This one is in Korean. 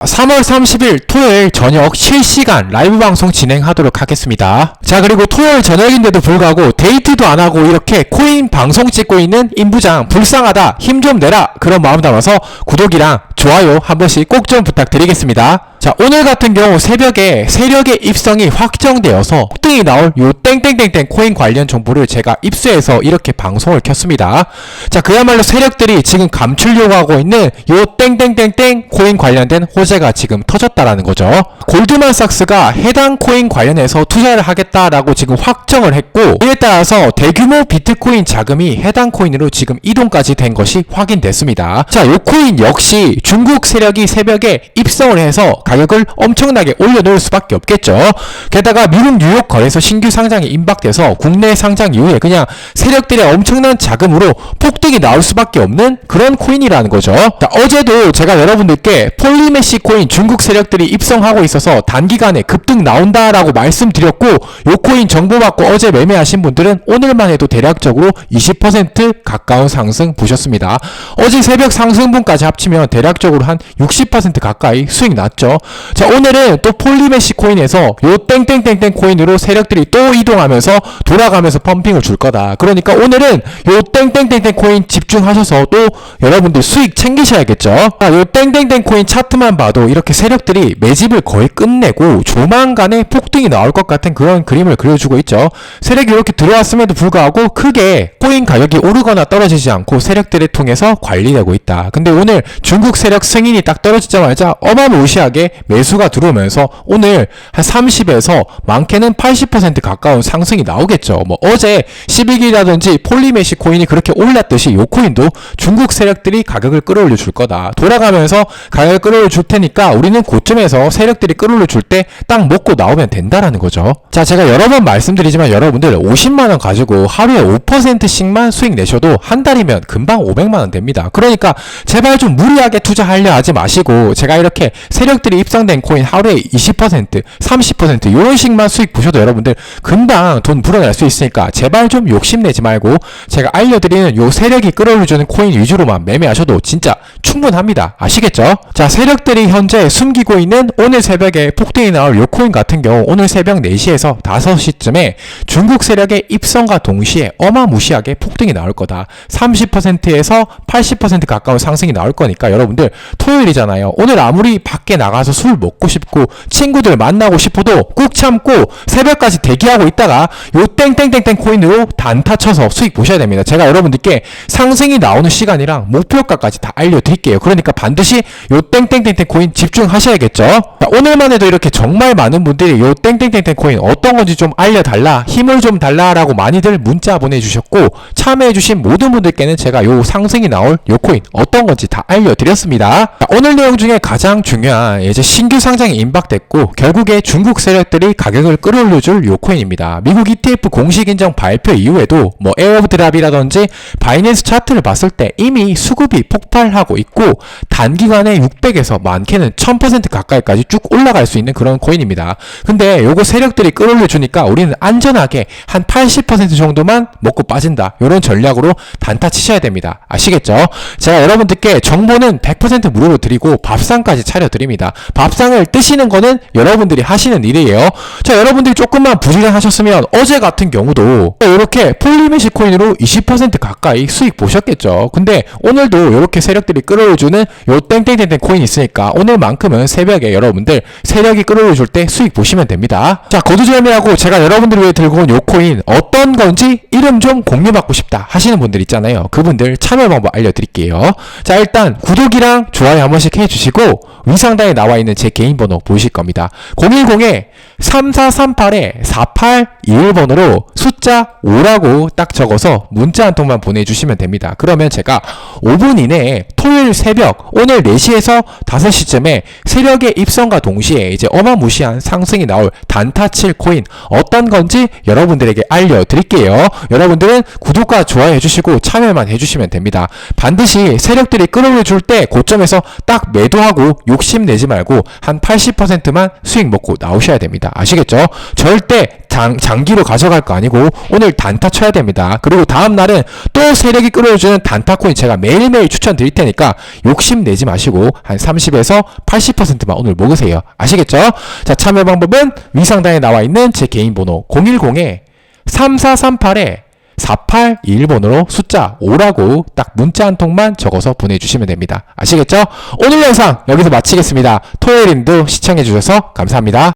3월 30일 토요일 저녁 실시간 라이브 방송 진행하도록 하겠습니다. 자, 그리고 토요일 저녁인데도 불구하고 데이트도 안 하고 이렇게 코인 방송 찍고 있는 임부장 불쌍하다. 힘 좀 내라. 그런 마음 담아서 구독이랑 좋아요 한 번씩 꼭 좀 부탁드리겠습니다. 자, 오늘 같은 경우 새벽에 세력의 입성이 확정되어서 폭등이 나올 요 땡땡땡땡 코인 관련 정보를 제가 입수해서 이렇게 방송을 켰습니다. 자, 그야말로 세력들이 지금 감추려고 하고 있는 요 땡땡땡땡 코인 관련된 호재가 지금 터졌다라는 거죠. 골드만삭스가 해당 코인 관련해서 투자를 하겠다라고 지금 확정을 했고 이에 따라서 대규모 비트코인 자금이 해당 코인으로 지금 이동까지 된 것이 확인됐습니다. 자, 요 코인 역시 중국 세력이 새벽에 입성을 해서 가격을 엄청나게 올려놓을 수밖에 없겠죠. 게다가 미국 뉴욕 거래소 신규 상장이 임박돼서 국내 상장 이후에 그냥 세력들의 엄청난 자금으로 폭등이 나올 수밖에 없는 그런 코인이라는 거죠. 자, 어제도 제가 여러분들께 폴리메시 코인 중국 세력들이 입성하고 있어서 단기간에 급등 나온다라고 말씀드렸고 요 코인 정보 받고 어제 매매하신 분들은 오늘만 해도 대략적으로 20% 가까운 상승 보셨습니다. 어제 새벽 상승분까지 합치면 대략적으로 한 60% 가까이 수익 났죠. 자, 오늘은 또 폴리메시 코인에서 요 땡땡땡땡 코인으로 세력들이 또 이동하면서 돌아가면서 펌핑을 줄 거다. 그러니까 오늘은 요 땡땡땡땡 코인 집중하셔서 또 여러분들 수익 챙기셔야겠죠. 아, 요 땡땡땡 코인 차트만 봐도 이렇게 세력들이 매집을 거의 끝내고 조만간에 폭등이 나올 것 같은 그런 그림을 그려주고 있죠. 세력이 이렇게 들어왔음에도 불구하고 크게 코인 가격이 오르거나 떨어지지 않고 세력들을 통해서 관리되고 있다. 근데 오늘 중국 세력 승인이 딱 떨어지자마자 어마무시하게 매수가 들어오면서 오늘 한 30에서 많게는 80% 가까운 상승이 나오겠죠. 뭐 어제 11기라든지 폴리메시 코인이 그렇게 올랐듯이 요 코인도 중국 세력들이 가격을 끌어올려 줄 거다. 돌아가면서 가격을 끌어올려 줄 테니까 우리는 고점에서 세력들이 끌어올려 줄 때 딱 먹고 나오면 된다라는 거죠. 자, 제가 여러 번 말씀드리지만 여러분들 50만 원 가지고 하루에 5%씩만 수익 내셔도 한 달이면 금방 500만 원 됩니다. 그러니까 제발 좀 무리하게 투자하려 하지 마시고 제가 이렇게 세력들이 입성된 코인 하루에 20%, 30% 이런 식만 수익 보셔도 여러분들 금방 돈 불어낼 수 있으니까 제발 좀 욕심내지 말고 제가 알려드리는 요 세력이 끌어올려주는 코인 위주로만 매매하셔도 진짜 충분합니다. 아시겠죠? 자, 세력들이 현재 숨기고 있는 오늘 새벽에 폭등이 나올 요 코인 같은 경우 오늘 새벽 4시에서 5시쯤에 중국 세력의 입성과 동시에 어마무시하게 폭등이 나올 거다. 30%에서 80% 가까운 상승이 나올 거니까 여러분들 토요일이잖아요. 오늘 아무리 밖에 나가서 술 먹고 싶고 친구들 만나고 싶어도 꾹 참고 새벽까지 대기하고 있다가 요 땡땡땡땡 코인으로 단타 쳐서 수익 보셔야 됩니다. 제가 여러분들께 상승이 나오는 시간이랑 목표가까지 다 알려드릴게요. 그러니까 반드시 요 땡땡땡땡 코인 집중하셔야겠죠. 자, 오늘만 해도 이렇게 정말 많은 분들이 요 땡땡땡땡 코인 어떤 건지 좀 알려달라, 힘을 좀 달라라고 많이들 문자 보내주셨고 참여해주신 모든 분들께는 제가 요 상승이 나올 요 코인 어떤 건지 다 알려드렸습니다. 자, 오늘 내용 중에 가장 중요한 이제 신규 상장이 임박됐고 결국에 중국 세력들이 가격을 끌어올려줄 요 코인입니다. 미국 ETF 공식 인정 발표 이후에도 뭐 에어드랍이라든지 바이낸스 차트를 봤을 때 이미 수급이 폭발하고 있고 단기간에 600에서 많게는 1000% 가까이까지 쭉 올라갈 수 있는 그런 코인입니다. 근데 요거 세력들이 끌어올려 주니까 우리는 안전하게 한 80% 정도만 먹고 빠진다. 요런 전략으로 단타 치셔야 됩니다. 아시겠죠? 제가 여러분들께 정보는 100% 무료로 드리고 밥상까지 차려드립니다. 밥상을 뜨시는 거는 여러분들이 하시는 일이에요. 자, 여러분들이 조금만 부지런하셨으면 어제 같은 경우도 이렇게 폴리메시 코인으로 20% 가까이 수익 보셨겠죠. 근데 오늘도 이렇게 세력들이 끌어올려주는 요 땡땡땡땡 코인 있으니까 오늘만큼은 새벽에 여러분들 세력이 끌어올려줄 때 수익 보시면 됩니다. 자, 거두절미하고 제가 여러분들을 위해 들고 온 요 코인 어떤 건지 이름 좀 공유받고 싶다 하시는 분들 있잖아요. 그분들 참여 방법 알려드릴게요. 자, 일단 구독이랑 좋아요 한 번씩 해주시고 위상단에 나와 있는 제 개인 번호 보이실 겁니다. 010에 3438에 4821번으로 숫자 5라고 딱 적어서 문자 한 통만 보내주시면 됩니다. 그러면 제가 5분 이내에 토요일 새벽 오늘 4시에서 5시쯤에 세력의 입성과 동시에 이제 어마무시한 상승이 나올 단타칠 코인 어떤 건지 여러분들에게 알려드릴게요. 여러분들은 구독과 좋아요 해주시고 참여만 해주시면 됩니다. 반드시 세력들이 끌어올려 줄 때 고점에서 딱 매도하고 욕심 내지 말고 말고 한 80%만 수익 먹고 나오셔야 됩니다. 아시겠죠? 절대 장, 장기로 가져갈 거 아니고 오늘 단타 쳐야 됩니다. 그리고 다음 날은 또 세력이 끌어주는 단타 코인 제가 매일매일 추천드릴 테니까 욕심 내지 마시고 한 30에서 80%만 오늘 먹으세요. 아시겠죠? 자, 참여 방법은 위상단에 나와 있는 제 개인 번호 010에 3438에 4821번으로 숫자 5라고 딱 문자 한 통만 적어서 보내주시면 됩니다. 아시겠죠? 오늘 영상 여기서 마치겠습니다. 토요일인도 시청해주셔서 감사합니다.